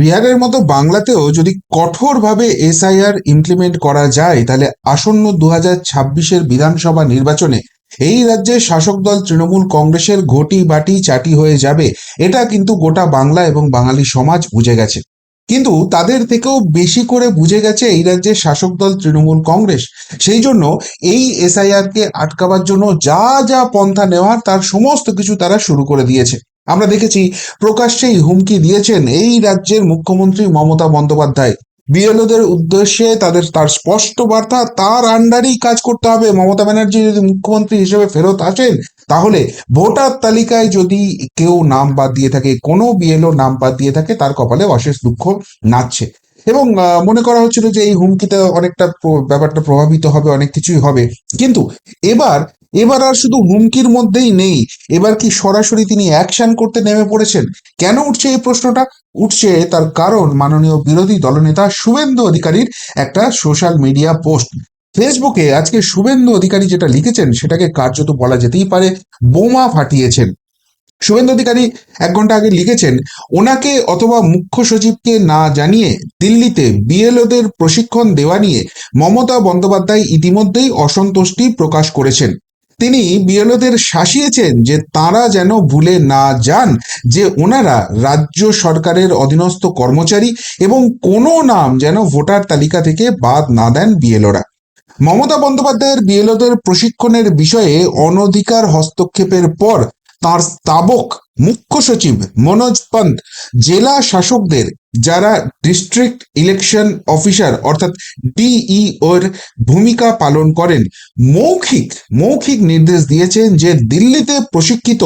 বিহারের মতো বাংলাতেও যদি কঠোরভাবে এসআইআর ইমপ্লিমেন্ট করা যায়, তাহলে আসন্ন দু হাজার ছাব্বিশের বিধানসভা নির্বাচনে এই রাজ্যের শাসক দল তৃণমূল কংগ্রেসের ঘটি বাটি চাটি হয়ে যাবে। এটা কিন্তু গোটা বাংলা এবং বাঙালি সমাজ বুঝে গেছে। কিন্তু তাদের থেকেও বেশি করে বুঝে গেছে এই রাজ্যের শাসক দল তৃণমূল কংগ্রেস। সেই জন্য এই এসআইআর কে আটকাবার জন্য যা যা পন্থা নেওয়ার, তার সমস্ত কিছু তারা শুরু করে দিয়েছে। আমরা দেখেছি প্রকাশ্যেই হুমকি দিয়েছেন এই রাজ্যের মুখ্যমন্ত্রী মমতা বন্দ্যোপাধ্যায়। বিএলওদের উদ্দেশ্যে তাদের তার স্পষ্ট বার্তা, তার আন্ডারেই কাজ করতে হবে। মমতা ব্যানার্জি যদি মুখ্যমন্ত্রী হিসেবে ফেরত আসেন, তাহলে ভোটার তালিকায় যদি কেউ নাম বাদ দিয়ে থাকে, কোনো বিএলও নাম বাদ দিয়ে থাকে, তার কপালে অশেষ দুঃখ নাচছে। এবং মনে করা হচ্ছিল যে এই হুমকিতে অনেকটা ব্যাপারটা প্রভাবিত হবে, অনেক কিছুই হবে। কিন্তু এবার এবার আর শুধু হুমকির মধ্যেই নেই। এবার কি সরাসরি তিনি অ্যাকশন করতে নেমে পড়েছেন? কেন উঠছে এই প্রশ্নটা? উঠছে তার কারণ মাননীয় বিরোধী দলনেতা শুভেন্দু অধিকারীর একটা সোশ্যাল মিডিয়া পোস্ট। ফেসবুকে আজকে শুভেন্দু অধিকারী যেটা লিখেছেন, সেটাকে কার্যত বলা যেতেই পারে, বোমা ফাটিয়েছেন। শুভেন্দু অধিকারী এক ঘণ্টা আগে লিখেছেন, ওনাকে অথবা মুখ্য সচিবকে না জানিয়ে দিল্লিতে বিএলওদের প্রশিক্ষণ দেওয়া নিয়ে মমতা বন্দ্যোপাধ্যায় ইতিমধ্যেই অসন্তুষ্টি প্রকাশ করেছেন। তিনি বিএলওদের শাসিয়েছেন যে তারা যেন ভুলে না যান যে ওনারা রাজ্য সরকারের অধীনস্থ কর্মচারী এবং কোনো নাম যেন ভোটার তালিকা থেকে বাদ না দেন বিএলওরা। মমতা বন্দ্যোপাধ্যায়ের বিএলওদের প্রশিক্ষণের বিষয়ে অনধিকার হস্তক্ষেপের পর তার স্তাবক মুখ্য সচিব মনোজ পন্ত জেলা শাসকদের যারা ডিস্ট্রিক্ট ইলেকশন অফিসার অর্থাৎ ডিইওর ভূমিকা পালন করেন, মৌখিক মৌখিক নির্দেশ দিয়েছেন যে দিল্লিতে প্রশিক্ষিত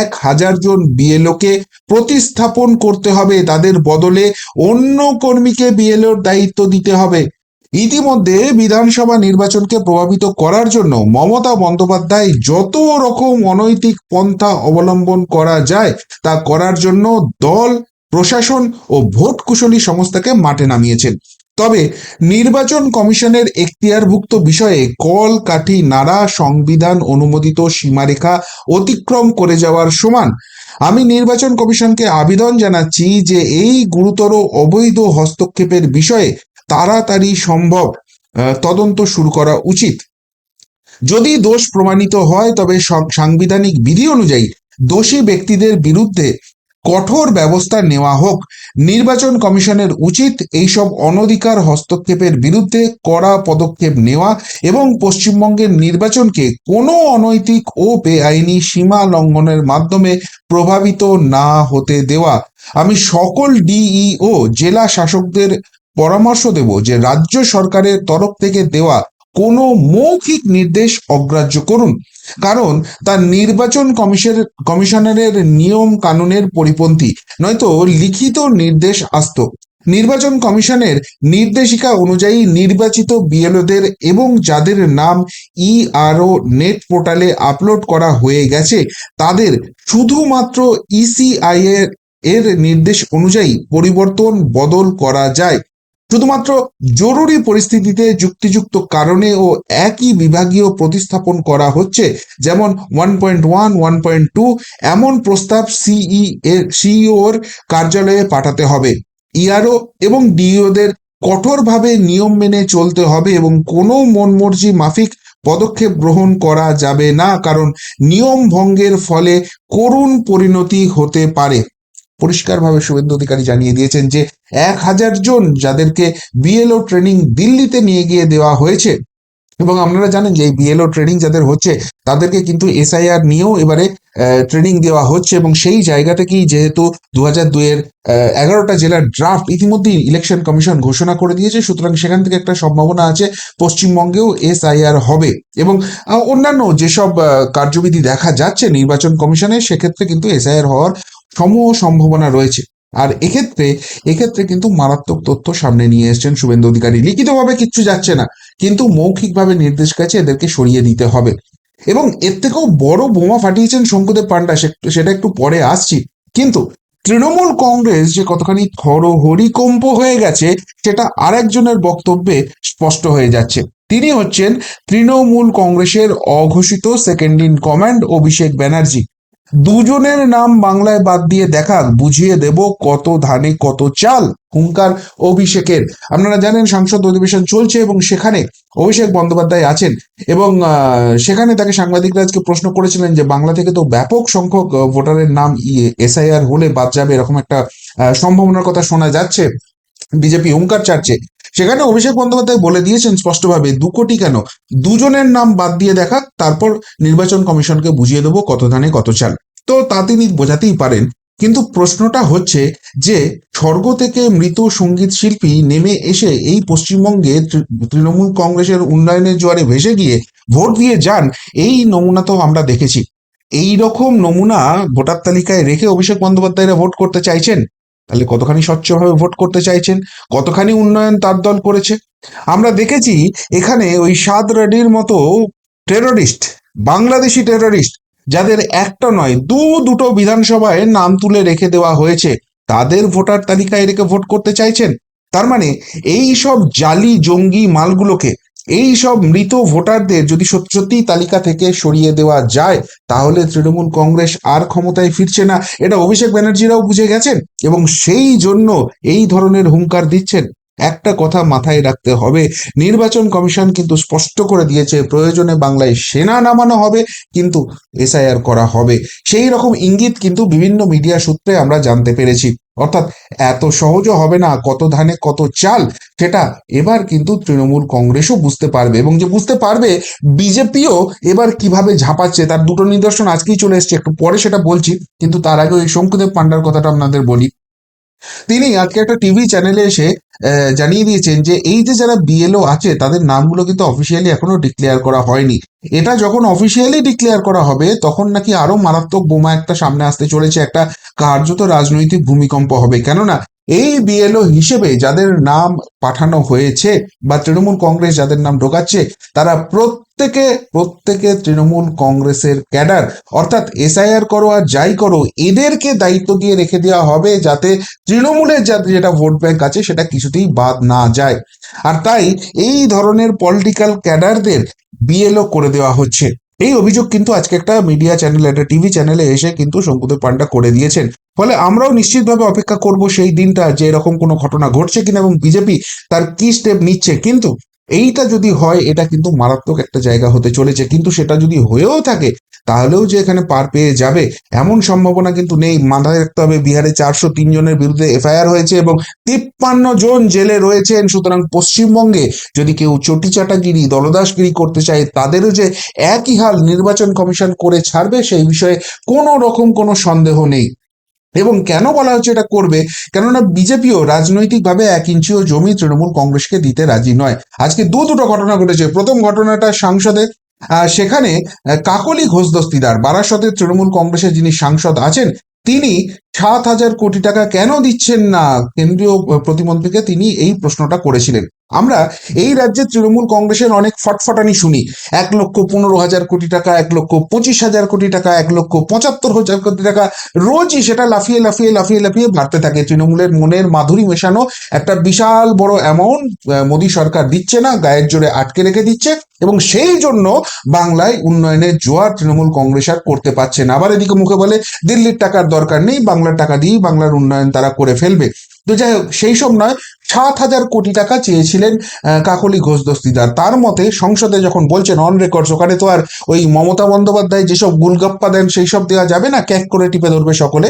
এক হাজার জন বিএলওকে প্রতিস্থাপন করতে হবে। তাদের বদলে অন্য কর্মীকে বিএলওর দায়িত্ব দিতে হবে। ইতিমধ্যে বিধানসভা নির্বাচনকে প্রভাবিত করার জন্য মমতা বন্দ্যোপাধ্যায় যত রকম অনৈতিক পন্থা অবলম্বন করা যায়, তা করার জন্য দল, প্রশাসন ও ভোট কুশলী সংস্থাকে মাঠে নামিয়েছেন। তবে নির্বাচন কমিশনের এখতিয়ারভুক্ত বিষয়ে কল, কাঠি, নাড়া, সংবিধান অনুমোদিত সীমারেখা অতিক্রম করে যাওয়ার সমান। আমি নির্বাচন কমিশনকে আবেদন জানাচ্ছি যে এই গুরুতর অবৈধ হস্তক্ষেপের বিষয়ে তাড়াতাড়ি সম্ভব তদন্ত শুরু করা উচিত। যদি দোষ প্রমাণিত হয়, তবে সাংবিধানিক বিধি অনুযায়ী দোষী ব্যক্তিদের বিরুদ্ধে কঠোর ব্যবস্থা নেওয়া হোক। নির্বাচন কমিশনের উচিত এইসব অনধিকার হস্তক্ষেপের বিরুদ্ধে কড়া পদক্ষেপ নেওয়া এবং পশ্চিমবঙ্গের নির্বাচনকে কোনো অনৈতিক ও বেআইনি সীমা লঙ্ঘনের মাধ্যমে প্রভাবিত না হতে দেওয়া। আমি সকল ডিইও, জেলা শাসকদের পরামর্শ দেব যে রাজ্য সরকারের তরফ থেকে দেওয়া কোনো মৌখিক নির্দেশ অগ্রাহ্য করুন। কারণ তা নির্বাচন কমিশনের কমিশনারের নিয়ম কানুনের পরিপন্থী, নয়তো লিখিত নির্দেশ আসত। নির্বাচন কমিশনের নির্দেশিকা অনুযায়ী নির্বাচিত বিএলওদের এবং যাদের নাম ইআরও নেট পোর্টালে আপলোড করা হয়ে গেছে, তাদের শুধুমাত্র ইসিআই এর এর নির্দেশ অনুযায়ী পরিবর্তন বদল করা যায়। শুধুমাত্র জরুরি পরিস্থিতিতে যুক্তিযুক্ত কারণে ও একই বিভাগীয় প্রতিস্থাপন করা হচ্ছে, যেমন one point one one point two এমন প্রস্তাব সিই সিইওর কার্যালয়ে পাঠাতে হবে। ইআরও এবং ডিইওদের কঠোরভাবে নিয়ম মেনে চলতে হবে এবং কোনো মনমর্জি মাফিক পদক্ষেপ গ্রহণ করা যাবে না, কারণ নিয়ম ভঙ্গের ফলে করুণ পরিণতি হতে পারে। পরিষ্কারভাবে শুভেন্দু অধিকারী জানিয়ে দিয়েছেন যে এক হাজার জন যাদেরকে বিএলও ট্রেনিং দিল্লিতে নিয়ে গিয়ে দেওয়া হয়েছে। এবং আপনারা জানেন যে এই বিএলও ট্রেনিং যাদের হচ্ছে, তাদেরকে কিন্তু এসআইআর নিয়েও এবারে ট্রেনিং দেওয়া হচ্ছে। এবং সেই জায়গা থেকেই যেহেতু দু হাজার দুইয়ের এগারোটা জেলার ড্রাফট ইতিমধ্যেই ইলেকশন কমিশন ঘোষণা করে দিয়েছে, সুতরাং সেখান থেকে একটা সম্ভাবনা আছে, পশ্চিমবঙ্গেও এসআইআর হবে। এবং অন্যান্য যেসব কার্যবিধি দেখা যাচ্ছে নির্বাচন কমিশনের সেক্ষেত্রে কিন্তু এসআইআর হওয়ার সমূহ সম্ভাবনা রয়েছে। আর এক্ষেত্রে এক্ষেত্রে কিন্তু মারাত্মক তথ্য সামনে নিয়ে এসেছেন শুভেন্দু অধিকারী। লিখিতভাবে কিচ্ছু যাচ্ছে না, কিন্তু মৌখিকভাবে নির্দেশ কাছে এদেরকে সরিয়ে দিতে হবে। এবং এর থেকেও বড় বোমা ফাটিয়েছেন শঙ্কুদেব পান্ডা সেটা একটু পরে আসছি। কিন্তু তৃণমূল কংগ্রেস যে কতখানি থর হরিকম্প হয়ে গেছে, সেটা আরেকজনের বক্তব্যে স্পষ্ট হয়ে যাচ্ছে। তিনি হচ্ছেন তৃণমূল কংগ্রেসের অঘোষিত second in command Abhishek Banerjee. দুজনের নাম বাংলায় বাদ দিয়ে দেখা বুঝিয়ে দেব কত ধানে কত চাল, হুঙ্কার অভিষেকের। আপনারা জানেন সাংসদ অধিবেশন চলছে এবং সেখানে অভিষেক বন্দ্যোপাধ্যায় আছেন এবং সেখানে তাকে সাংবাদিকরা আজকে প্রশ্ন করেছিলেন যে বাংলা থেকে তো ব্যাপক সংখ্যক ভোটারের নাম এসআইআর হলে বাদ যাবে এরকম একটা সম্ভাবনার কথা শোনা যাচ্ছে। বিজেপি হুঙ্কার চাচ্ছে সেখানে অভিষেক বন্দ্যোপাধ্যায় বলে দিয়েছেন স্পষ্টভাবে, দু কোটি কেন? দুজনের নাম বাদ দিয়ে দেখা তারপর নির্বাচন কমিশনকে বুঝিয়ে দেবো কত ধানে কত চাল। তো তা তিনি বোঝাতেই পারেন। কিন্তু প্রশ্নটা হচ্ছে যে, স্বর্গ থেকে মৃত সংগীত শিল্পী নেমে এসে এই পশ্চিমবঙ্গে তৃণমূল কংগ্রেসের উন্নয়নের জোয়ারে ভেসে গিয়ে ভোট দিয়ে যান, এই নমুনা তো আমরা দেখেছি। এই রকম নমুনা ভোটার তালিকায় রেখে অভিষেক বন্দ্যোপাধ্যায়রা ভোট করতে চাইছেন। তাহলে কতখানি স্বচ্ছভাবে ভোট করতে চাইছেন? কতখানি উন্নয়ন তার দল করেছে? আমরা দেখেছি এখানে ওই সাদ রেডির মতো টেররিস্ট বাংলাদেশি টেররিস্ট যাদের একটা নয়, দু দুটো বিধানসভায় নাম তুলে রেখে দেওয়া হয়েছে, তাদের ভোটার তালিকায় রেখে ভোট করতে চাইছেন। তার মানে এই সব জালি জঙ্গি মালগুলোকে, এই সব মৃত ভোটারদের যদি সত্যি সত্যি তালিকা থেকে সরিয়ে দেওয়া যায়, তাহলে তৃণমূল কংগ্রেস আর ক্ষমতায় ফিরছে না। এটা অভিষেক ব্যানার্জিরাও বুঝে গেছেন এবং সেই জন্য এই ধরনের হুঙ্কার দিচ্ছেন। একটা কথা মাথায় রাখতে হবে, নির্বাচন কমিশন কিন্তু স্পষ্ট করে দিয়েছে, প্রয়োজনে বাংলায় সেনা নামানো হবে, কিন্তু এসআইআর করা হবে। সেই রকম ইঙ্গিত কিন্তু বিভিন্ন মিডিয়া সূত্রে আমরা জানতে পেরেছি। অর্থাৎ এত সহজও হবে না, কত ধানে কত চাল, সেটা এবার কিন্তু তৃণমূল কংগ্রেসও বুঝতে পারবে এবং যে বুঝতে পারবে, বিজেপিও এবার কীভাবে ঝাঁপাচ্ছে, তার দুটো নিদর্শন আজকেই চলে এসছে, একটু পরে সেটা বলছি, কিন্তু তার আগে ওই শঙ্কুদেব পান্ডার কথাটা আপনাদের বলি। তিনি আজকে একটা টিভি চ্যানেলে এসে জানিয়ে দিয়েছেন যে এই যে যারা বিএলও আছে, তাদের নামগুলো কিন্তু অফিসিয়ালি এখনও ডিক্লেয়ার করা হয়নি। এটা যখন অফিসিয়ালি ডিক্লেয়ার করা হবে, তখন নাকি আরও মারাত্মক বোমা একটা সামনে আসতে চলেছে, একটা কার্যত রাজনৈতিক ভূমিকম্প হবে। কেননা, এই বিএলও হিসেবে যাদের নাম পাঠানো হয়েছে বা তৃণমূল কংগ্রেস যাদের নাম ঢোকাচ্ছে, তারা প্রত্যেকে প্রত্যেকে তৃণমূল কংগ্রেসের ক্যাডার। অর্থাৎ এসআইআর করো আর যাই করো, এদেরকে দায়িত্ব দিয়ে রেখে দেওয়া হবে যাতে তৃণমূলের যেটা ভোট ব্যাংক আছে, সেটা কিছুতেই বাদ না যায়। আর তাই এই ধরনের পলিটিক্যাল ক্যাডারদের বিএলও করে দেওয়া হচ্ছে। এই অভিযোগ কিন্তু আজকে একটা মিডিয়া চ্যানেল একটা টিভি চ্যানেলে এসে কিন্তু শঙ্কুদেব পান্ডা করে দিয়েছেন। ফলে আমরাও নিশ্চিতভাবে অপেক্ষা করব সেই দিনটা যে এরকম কোনো ঘটনা ঘটছে কিনা এবং বিজেপি তার কি স্টেপ নিচ্ছে। কিন্তু এইটা যদি হয়, এটা কিন্তু মারাত্মক একটা জায়গা হতে চলেছে। কিন্তু সেটা যদি হয়েও থাকে তাহলেও যে এখানে পার পেয়ে যাবে, এমন সম্ভাবনা কিন্তু নেই। মাথায় রাখতে হবে, বিহারে চারশো তিন জনের বিরুদ্ধে এফআইআর হয়েছে এবং তিপ্পান্ন জন জেলে রয়েছেন। সুতরাং পশ্চিমবঙ্গে যদি কেউ চটিচাটাগিরি, দলদাসগিরি করতে চায়, তাদেরও যে একই হাল নির্বাচন কমিশন করে ছাড়বে, সেই বিষয়ে কোনো রকম কোনো সন্দেহ নেই। এবং কেন বলা হচ্ছে এটা করবে? কেননা বিজেপিও রাজনৈতিকভাবে এক ইঞ্চিও জমি তৃণমূল কংগ্রেসকে দিতে রাজি নয়। আজকে দু দুটো ঘটনা ঘটেছে। প্রথম ঘটনাটা সংসদে সেখানে কাকলি ঘোষ দস্তিদার বারাসতের তৃণমূল কংগ্রেসের যিনি সাংসদ আছেন, তিনি সাত হাজার কোটি টাকা কেন দিচ্ছেন না? কেন্দ্রীয় প্রতিমন্ত্রীকে তিনি এই প্রশ্নটা করেছিলেন। আমরা এই রাজ্যে তৃণমূল কংগ্রেসের অনেক ফটফটানি শুনি। এক লক্ষ পনেরো হাজার কোটি টাকা, এক লক্ষ পঁচিশ হাজার কোটি টাকা, এক লক্ষ পঁচাত্তর হাজার কোটি টাকা রোজই সেটা লাফিয়ে লাফিয়ে লাফিয়ে লাফিয়ে বাড়তে থাকে। তৃণমূলের মনের মাধুরী মেশানো একটা বিশাল বড় অ্যামাউন্ট মোদী সরকার দিচ্ছে না, গায়ের জোরে আটকে রেখে দিচ্ছে। এবং সেই জন্য বাংলায় উন্নয়নের জোয়ার তৃণমূল কংগ্রেস আর করতে পারছে না। আবার এদিকে মুখে বলে, দিল্লির টাকার দরকার নেই, বাংলার টাকা দিয়েই বাংলার উন্নয়ন তারা করে ফেলবে। তো যাই হোক, সেই সব নয়, সাত হাজার কোটি টাকা চেয়েছিলেন কাকলি ঘোষ দস্তিদার। তার মতে সংসদে যখন বলছেন অন রেকর্ডস ওখানে তো আর ওই মমতা বন্দ্যোপাধ্যায় যেসব গুলগাপ্পা দেন, সেই সব দেওয়া যাবে না? ক্যাক করে টিপে ধরবে সকলে।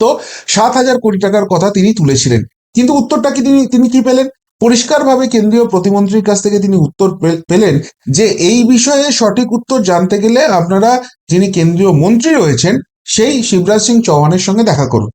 তো সাত হাজার কোটি টাকার কথা তিনি তুলেছিলেন। কিন্তু উত্তরটা কি তিনি তিনি কি পেলেন? পরিষ্কারভাবে কেন্দ্রীয় প্রতিমন্ত্রীর কাছ থেকে তিনি উত্তর পেলেন যে এই বিষয়ে সঠিক উত্তর জানতে গেলে আপনারা যিনি কেন্দ্রীয় মন্ত্রী রয়েছেন, সেই শিবরাজ সিং চৌহানের সঙ্গে দেখা করুন।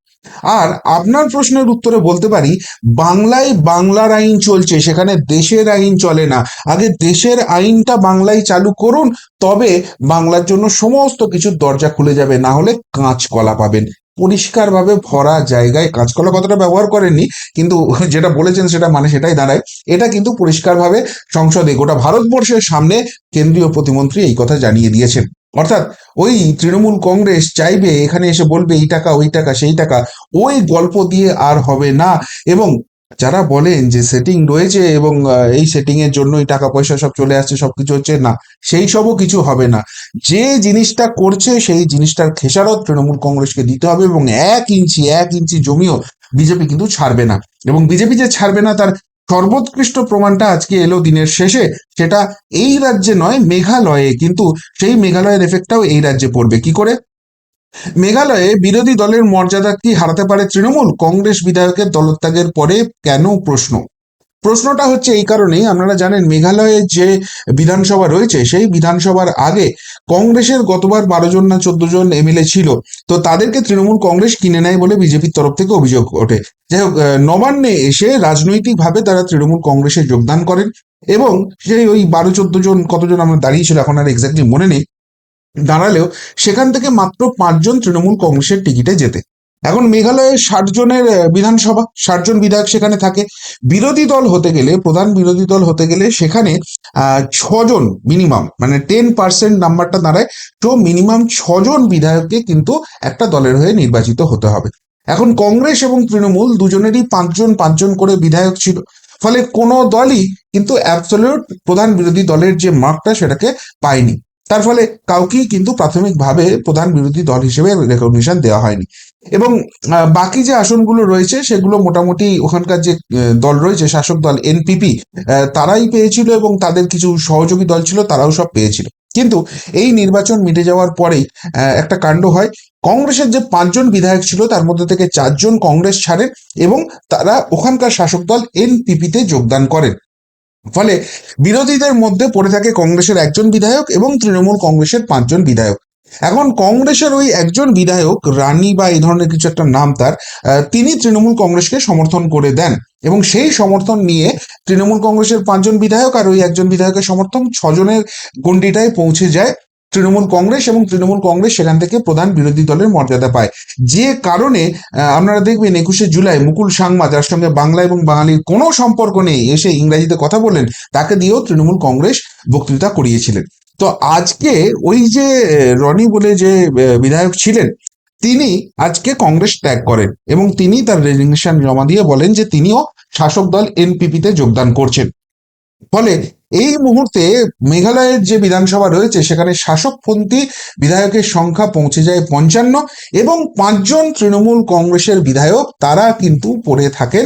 আর আপনার প্রশ্নের উত্তরে বলতে পারি, বাংলায় বাংলার আইন চলছে, সেখানে দেশের আইন চলে না। আগে দেশের আইনটা বাংলায় চালু করুন, তবে বাংলার জন্য সমস্ত কিছুর দরজা খুলে যাবে, না হলে কাঁচকলা পাবেন। পরিষ্কারভাবে ভরা জায়গায় কাঁচকলা কথাটা ব্যবহার করেননি, কিন্তু যেটা বলেছেন সেটা মানে সেটাই দাঁড়ায়। এটা কিন্তু পরিষ্কারভাবে সংসদে গোটা ভারতবর্ষের সামনে কেন্দ্রীয় প্রতিমন্ত্রী এই কথা জানিয়ে দিয়েছেন। অর্থাৎ ওই তৃণমূল কংগ্রেস চাইবে, এখানে এসে বলবে, এই টাকা, ওই টাকা, সেই টাকা। ওই গল্প দিয়ে আর হবে না। এবং যারা বলেন যে সেটিং রয়েছে এবং এই সেটিং এর জন্যই টাকা, পয়সা সব চলে আসছে, সবকিছু হচ্ছে, না, সেই সবও কিছু হবে না। যে জিনিসটা করছে, সেই জিনিসটার খেসারত তৃণমূল কংগ্রেসকে দিতে হবে এবং এক ইঞ্চি এক ইঞ্চি জমিও বিজেপি কিন্তু ছাড়বে না। এবং বিজেপি যে ছাড়বে না, তার সর্বোৎকৃষ্ট প্রমাণটা আজকে এলো দিনের শেষে, সেটা এই রাজ্যে নয়, মেঘালয়ে। কিন্তু সেই মেঘালয়ের এফেক্টটাও এই রাজ্যে পড়বে। কি করে? মেঘালয়ে বিরোধী দলের মর্যাদা কি হারাতে পারে তৃণমূল? কংগ্রেস বিধায়কের দলত্যাগের পরে কেন প্রশ্ন? প্রশ্নটা হচ্ছে এই কারণেই, আপনারা জানেন মেঘালয়ে যে বিধানসভা রয়েছে, সেই বিধানসভার আগে কংগ্রেসের গতবার বারো জন না চোদ্দ জন এমএলএ ছিল। তো তাদেরকে তৃণমূল কংগ্রেস কিনে নেয় বলে বিজেপির তরফ থেকে অভিযোগ ওঠে। যাই হোক নবান্নে এসে রাজনৈতিকভাবে তারা তৃণমূল কংগ্রেসে যোগদান করেন এবং সেই ওই বারো চোদ্দ জন কতজন আমরা দাঁড়িয়েছিল এখন আর এক্স্যাক্টলি মনে নেই, দাঁড়ালেও সেখান থেকে মাত্র পাঁচজন তৃণমূল কংগ্রেসের টিকিটে যেতে। এখন মেঘালয়ে ষাট জনের বিধানসভা, ষাট জন বিধায়ক সেখানে থাকে। বিরোধী দল হতে গেলে, প্রধান বিরোধী দল হতে গেলে সেখানে ছজন মিনিমাম মানে টেন পার্সেন্ট নাম্বারটা দাঁড়ায়। তো মিনিমাম ছজন বিধায়ককে কিন্তু একটা দলের হয়ে নির্বাচিত হতে হবে। এখন কংগ্রেস এবং তৃণমূল দুজনেরই পাঁচজন পাঁচজন করে বিধায়ক ছিল। ফলে কোনো দলই কিন্তু অ্যাবসলিউট প্রধান বিরোধী দলের যে মার্কটা সেটাকে পায়নি। তার ফলে কাউকেই কিন্তু প্রাথমিকভাবে প্রধান বিরোধী দল হিসেবে রেকগনিশন দেওয়া হয়নি। এবং বাকি যে আসনগুলো রয়েছে, সেগুলো মোটামুটি ওখানকার যে দল রয়েছে, শাসক দল এনপিপি তারাই পেয়েছিল এবং তাদের কিছু সহযোগী দল ছিল, তারাও সব পেয়েছিল। কিন্তু এই নির্বাচন মিটে যাওয়ার পরেই একটা কাণ্ড হয়। কংগ্রেসের যে পাঁচজন বিধায়ক ছিল, তার মধ্যে থেকে চারজন কংগ্রেস ছাড়েন এবং তারা ওখানকার শাসক দল এনপিপিতে যোগদান করেন। ফলে বিরোধীদের মধ্যে পড়ে থাকে কংগ্রেসের একজন বিধায়ক এবং তৃণমূল কংগ্রেসের পাঁচজন বিধায়ক। এখন কংগ্রেসের ওই একজন বিধায়ক, রানী বা এই ধরনের কিছু একটা নাম তার তিনি তৃণমূল কংগ্রেসকে সমর্থন করে দেন। এবং সেই সমর্থন নিয়ে তৃণমূল কংগ্রেসের পাঁচজন বিধায়ক আর ওই একজন বিধায়কের সমর্থন ছজনের গণ্ডিটায় পৌঁছে যায়। তৃণমূল কংগ্রেস এবং তৃণমূল কংগ্রেস সেখান থেকে প্রধান বিরোধী দলের মর্যাদা পায়। যে কারণে আপনারা দেখবেন একুশে জুলাই মুকুল সাংমা, যার সঙ্গে বাংলা এবং বাঙালির কোনো সম্পর্ক নেই, এসে ইংরাজিতে কথা বললেন, তাকে দিয়েও তৃণমূল কংগ্রেস বক্তৃতা করিয়েছিলেন। তো আজকে ওই যে রনি বলে যে বিধায়ক ছিলেন, তিনি আজকে কংগ্রেস ত্যাগ করেন এবং তিনি তার রেজিগনেশন জমা দিয়ে বলেন যে তিনিও শাসক দল এনপিপিতে যোগদান করছেন। ফলে এই মুহূর্তে মেঘালয়ের যে বিধানসভা রয়েছে, সেখানে শাসকপন্থী বিধায়কের সংখ্যা পৌঁছে যায় পঞ্চান্ন এবং পাঁচজন তৃণমূল কংগ্রেসের বিধায়ক তারা কিন্তু পড়ে থাকেন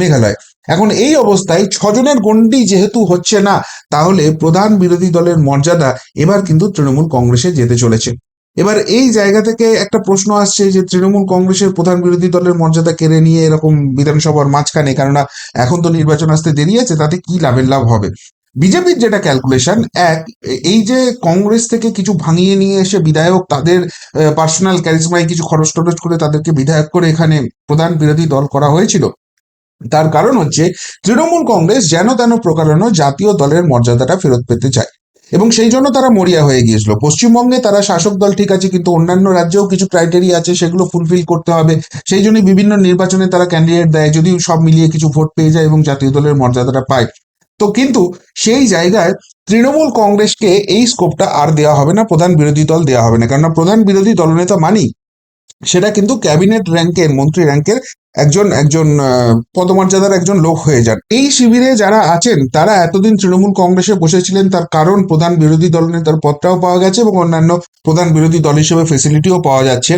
মেঘালয়। এখন এই অবস্থায় ছজনের গণ্ডি যেহেতু হচ্ছে না, তাহলে প্রধান বিরোধী দলের মর্যাদা এবার কিন্তু তৃণমূল কংগ্রেসে যেতে চলেছে। এবার এই জায়গা থেকে একটা প্রশ্ন আসছে যে তৃণমূল কংগ্রেসের প্রধান বিরোধী দলের মর্যাদা কেড়ে নিয়ে এরকম বিধানসভার মাঝখানে, কেননা এখন তো নির্বাচন আসতে দেরি আছে, তাতে কি লাভের লাভ হবে? বিজেপির যেটা ক্যালকুলেশন এক, এই যে কংগ্রেস থেকে কিছু ভাঙিয়ে নিয়ে এসে বিধায়ক তাদের পার্সোনাল ক্যারিজমায় কিছু খরচ টরচ করে তাদেরকে বিধায়ক করে এখানে প্রধান বিরোধী দল করা হয়েছিল তার কারণ হচ্ছে তৃণমূল কংগ্রেস যেন তেন প্রকারণ জাতীয় দলের মর্যাদাটা ফেরত পেতে চায়। এবং সেই জন্য তারা মরিয়া হয়ে গিয়েছিল। পশ্চিমবঙ্গে তারা শাসক দল ঠিক আছে, কিন্তু অন্যান্য রাজ্যেও কিছু ক্রাইটেরিয়া আছে, সেগুলো ফুলফিল করতে হবে। সেই জন্য বিভিন্ন নির্বাচনে তারা ক্যান্ডিডেট দেয়, যদিও সব মিলিয়ে কিছু ভোট পেয়ে যায় এবং জাতীয় দলের মর্যাদাটা পায়। তো কিন্তু সেই জায়গায় তৃণমূল কংগ্রেসকে এই স্কোপটা আর দেওয়া হবে না, প্রধান বিরোধী দল দেওয়া হবে না। কেননা প্রধান বিরোধী দলনেতা মানি সেটা কিন্তু ক্যাবিনেট র্যাঙ্কের, মন্ত্রী র্যাঙ্কের একজন একজন পদমর্যাদার একজন লোক হয়ে যান। এই শিবিরে যারা আছেন, তারা এতদিন তৃণমূল কংগ্রেসে বসেছিলেন, তার কারণ প্রধান বিরোধী দলনেতার পদটাও পাওয়া গেছে এবং অন্যান্য প্রধান বিরোধী দল হিসেবে ফেসিলিটিও পাওয়া যাচ্ছে।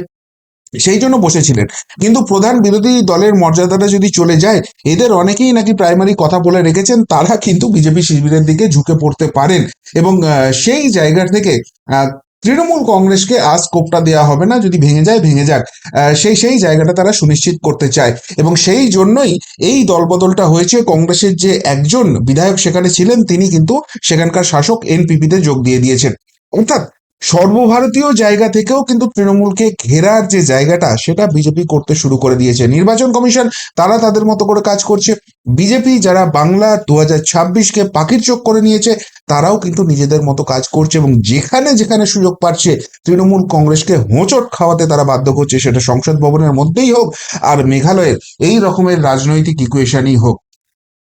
সেই জন্য বসেছিলেন। কিন্তু প্রধান বিরোধী দলের মর্যাদাটা যদি চলে যায়, এদের অনেকেই নাকি প্রাইমারি কথা বলে রেখেছেন, তারা কিন্তু বিজেপি শিবিরের দিকে ঝুঁকে পড়তে পারেন। এবং সেই জায়গা থেকে তৃণমূল কংগ্রেসকে আজ কোপটা দেওয়া হবে না, যদি ভেঙে যায়, ভেঙে যাক। সেই সেই জায়গাটা তারা সুনিশ্চিত করতে চায়। এবং সেই জন্যই এই দলবদলটা হয়েছে। কংগ্রেসের যে একজন বিধায়ক সেখানে ছিলেন, তিনি কিন্তু সেখানকার শাসক এনপিপিতে যোগ দিয়ে দিয়েছেন। অর্থাৎ সর্বভারতীয় জায়গা থেকেও কিন্তু তৃণমূলকে ঘেরার যে জায়গাটা, সেটা বিজেপি করতে শুরু করে দিয়েছে। নির্বাচন কমিশন, তারা তাদের মতো করে কাজ করছে। বিজেপি যারা বাংলা দু হাজার ছাব্বিশকে পাখির চোখ করে নিয়েছে, তারাও কিন্তু নিজেদের মতো কাজ করছে এবং যেখানে যেখানে সুযোগ পাচ্ছে, তৃণমূল কংগ্রেসকে হোঁচট খাওয়াতে তারা বাধ্য করছে, সেটা সংসদ ভবনের মধ্যেই হোক আর মেঘালয়ের। এই রকমের রাজনৈতিক ইকুয়েশনই হোক।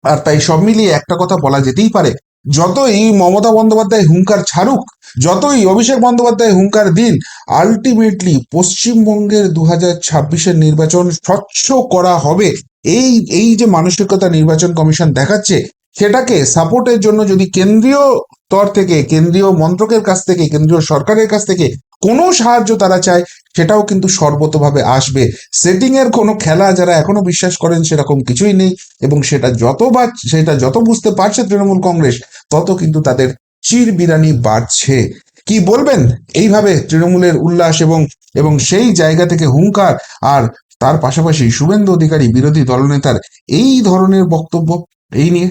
আর তাই সব মিলিয়ে একটা কথা বলা যেতেই পারে যতই মমতা বন্দ্যোপাধ্যায় হুঙ্কার ছাড়ুক, যতই অভিষেক বন্দ্যোপাধ্যায় হুঙ্কার দিন আলটিমেটলি পশ্চিমবঙ্গের দু হাজার ছাব্বিশের নির্বাচন স্বচ্ছ করা হবে। এই এই যে মানসিকতা নির্বাচন কমিশন দেখাচ্ছে, সেটাকে সাপোর্টের জন্য যদি কেন্দ্রীয় তর থেকে, কেন্দ্রীয় মন্ত্রকের কাছ থেকে, কেন্দ্রীয় সরকারের কাছ থেকে কোনো সাহায্য তারা চায়, সেটাও কিন্তু সর্বতভাবে আসবে। সেটিং এর কোনো খেলা যারা এখনও বিশ্বাস করেন সেরকম কিছুই নেই এবং সেটা যতবার সেটা যত বুঝতে পারছে তৃণমূল কংগ্রেস, তত কিন্তু তাদের চির বিরানি বাড়ছে। কি বলবেন? এইভাবে তৃণমূলের উল্লাস এবং এবং সেই জায়গা থেকে হুঙ্কার আর তার পাশাপাশি শুভেন্দু অধিকারী বিরোধী দলনেতার এই ধরনের বক্তব্য, এই নিয়ে।